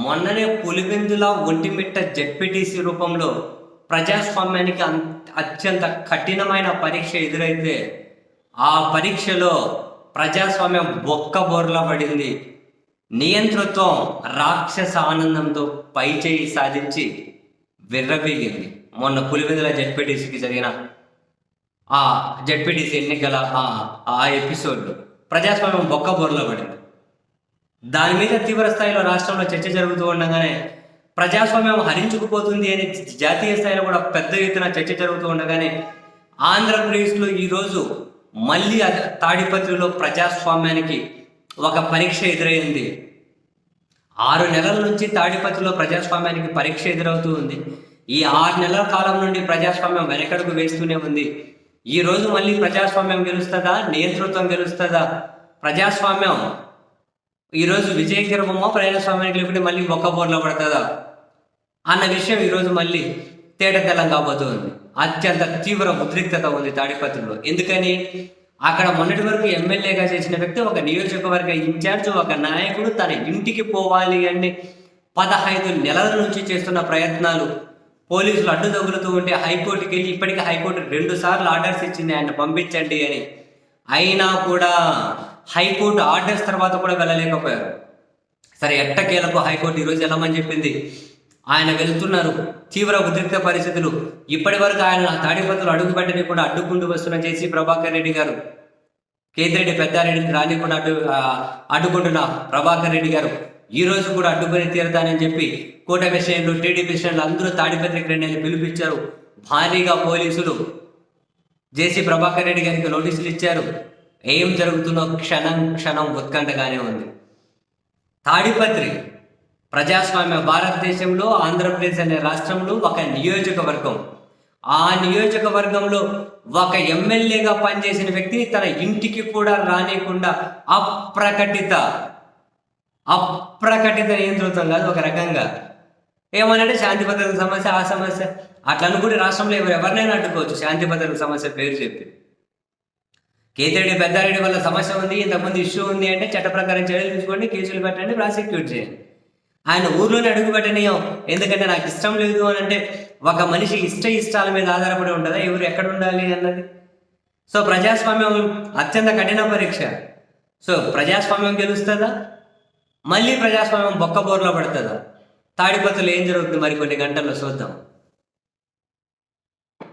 మొన్ననే పులివెందుల ఒంటిమిట్ట జెడ్పీటీసీ రూపంలో ప్రజాస్వామ్యానికి అత్యంత కఠినమైన పరీక్ష ఎదురైతే ఆ పరీక్షలో ప్రజాస్వామ్యం బొక్క బోర్లా పడింది. నియంతృత్వం రాక్షస ఆనందంతో పైచేయి సాధించి విర్రవీగింది. మొన్న పులివెందుల జెడ్పీటీసీకి జరిగిన ఆ జెడ్పీటీసీ ఎన్నికల ఆ- ఎపిసోడ్లో ప్రజాస్వామ్యం బొక్క బోర్లా పడింది. దాని మీద తీవ్ర స్థాయిలో రాష్ట్రంలో చర్చ జరుగుతూ ఉండగానే ప్రజాస్వామ్యం హరించుకుపోతుంది అని జాతీయ స్థాయిలో కూడా పెద్ద ఎత్తున చర్చ జరుగుతూ ఉండగానే ఆంధ్రప్రదేశ్లో ఈరోజు మళ్ళీ తాడిపత్రిలో ప్రజాస్వామ్యానికి ఒక పరీక్ష ఎదురైంది. ఆరు నెలల నుంచి తాడిపత్రిలో ప్రజాస్వామ్యానికి పరీక్ష ఎదురవుతూ ఉంది. ఈ ఆరు నెలల కాలం నుండి ప్రజాస్వామ్యం వెనకడుగు వేస్తూనే ఉంది. ఈ రోజు మళ్ళీ ప్రజాస్వామ్యం గెలుస్తుందా? నియంతృత్వం గెలుస్తుందా? ప్రజాస్వామ్యం ఈరోజు విజయ బొమ్మ ప్రజాస్వామ్యానికి లేకుంటే మళ్ళీ ఒక్క బోర్లో పడుతుందా? అన్న విషయం ఈరోజు మళ్ళీ తేటతెల్లం కాబోతుంది. అత్యంత తీవ్ర ఉద్రిక్తత ఉంది తాడిపత్రిలో. ఎందుకని? అక్కడ మొన్నటి వరకు ఎమ్మెల్యేగా చేసిన వ్యక్తి ఒక నియోజకవర్గ ఇన్ఛార్జ్ ఒక నాయకుడు తన ఇంటికి పోవాలి అని పదహైదు నెలల నుంచి చేస్తున్న ప్రయత్నాలు పోలీసులు అడ్డు తగులుతూ ఉంటే హైకోర్టుకి వెళ్ళి ఇప్పటికీ హైకోర్టు రెండు సార్లు ఆర్డర్స్ ఇచ్చింది ఆయన పంపించండి అని. అయినా కూడా హైకోర్టు ఆర్డర్స్ తర్వాత కూడా వెళ్ళలేకపోయారు. సరే ఎట్టకేలకు హైకోర్టు ఈరోజు వెళ్ళమని చెప్పింది. ఆయన వెళ్తున్నారు. తీవ్ర ఉద్రిక్త పరిస్థితులు. ఇప్పటి వరకు ఆయన తాడిపత్రులు అడుగు కూడా అడ్డుకుంటూ వస్తున్న జేసీ ప్రభాకర్ రెడ్డి గారు. కేతిరెడ్డి పెద్దారెడ్డిని రానికుండా అడ్డు అడ్డుకుంటున్న ప్రభాకర్ రెడ్డి గారు. ఈ రోజు కూడా అడ్డుకుని తీరతానని చెప్పి కూటమి శ్రేణులు టీడీపీ శ్రేణులు అందరూ తాడిపత్రికి రెండు పిలిపించారు. భారీగా పోలీసులు. జేసీ ప్రభాకర్ రెడ్డి గారికి నోటీసులు ఇచ్చారు. ఏం జరుగుతుందో క్షణం క్షణం ఉత్కంఠగానే ఉంది. తాడిపత్రి ప్రజాస్వామ్య భారతదేశంలో ఆంధ్రప్రదేశ్ అనే రాష్ట్రంలో ఒక నియోజకవర్గం. ఆ నియోజకవర్గంలో ఒక ఎమ్మెల్యేగా పనిచేసిన వ్యక్తి తన ఇంటికి కూడా రానియకుండా అప్రకటిత అప్రకటిత నియంత్రితం కాదు ఒక రకంగా. ఏమనంటే శాంతి భద్రత సమస్య ఆ సమస్య. అట్లా అనుకుంటే రాష్ట్రంలో ఎవరు ఎవరినైనా అడ్డుకోవచ్చు. శాంతి భద్రత సమస్య పేరు చెప్పి. కేతిరెడ్డి పెద్దారెడ్డి వల్ల సమస్య ఉంది ఇంతకుముందు ఇష్యూ ఉంది అంటే చట్ట ప్రకారం చర్యలు తీసుకోండి కేసులు పెట్టండి ప్రాసిక్యూట్ చేయండి. ఆయన ఊర్లోనే అడుగు పెట్టనీయం. ఎందుకంటే నాకు ఇష్టం లేదు అని అంటే ఒక మనిషి ఇష్ట ఇష్టాల మీద ఆధారపడి ఉంటుందా? ఎవరు ఎక్కడ ఉండాలి అన్నది? సో ప్రజాస్వామ్యం అత్యంత కఠిన పరీక్ష. సో ప్రజాస్వామ్యం గెలుస్తుందా? మళ్ళీ ప్రజాస్వామ్యం బొక్క బోర్లో పడుతుందా? తాడిపత్రులు ఏం జరుగుతుంది? మరి కొన్ని గంటల్లో చూద్దాం.